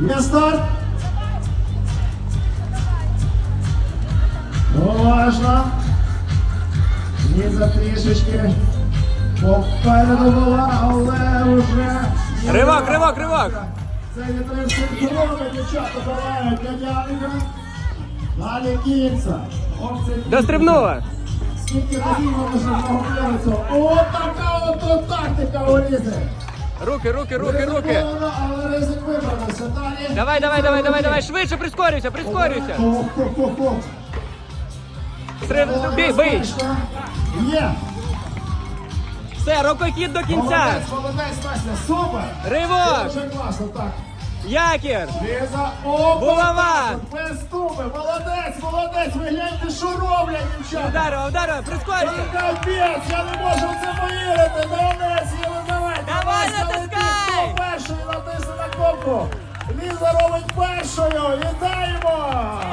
Є старт. Уважно. Ліза трішечки. Попереду була, але вже... Ривок, ривок, ривок. Це не треба синхронно, дівчата давають Дядяника. Далі кінця. Дострибнула. Скільки разів можна поговорити? О, така от тактика у Руки, руки, руки, руки. Давай, давай, давай, давай, давай. Швидше прискорюйся, прискорюйся. О-хо-хо-хо. Стриб- Бий. Є. Все, рукохід до кінця. Молодець, молодець, Настя, супер. Ривок. Дуже класно, так. Якір. Ліза, о, Булава. Без туби, молодець, молодець, ви гляньте, що роблять, дівчата. Ударила, ударила, прискорюйся. Капець, я не можу в це повірити, молодець, Єлизавета. Давай, натискай. Хто першою натисне на кнопку? Ліза робить першою! Вітаємо!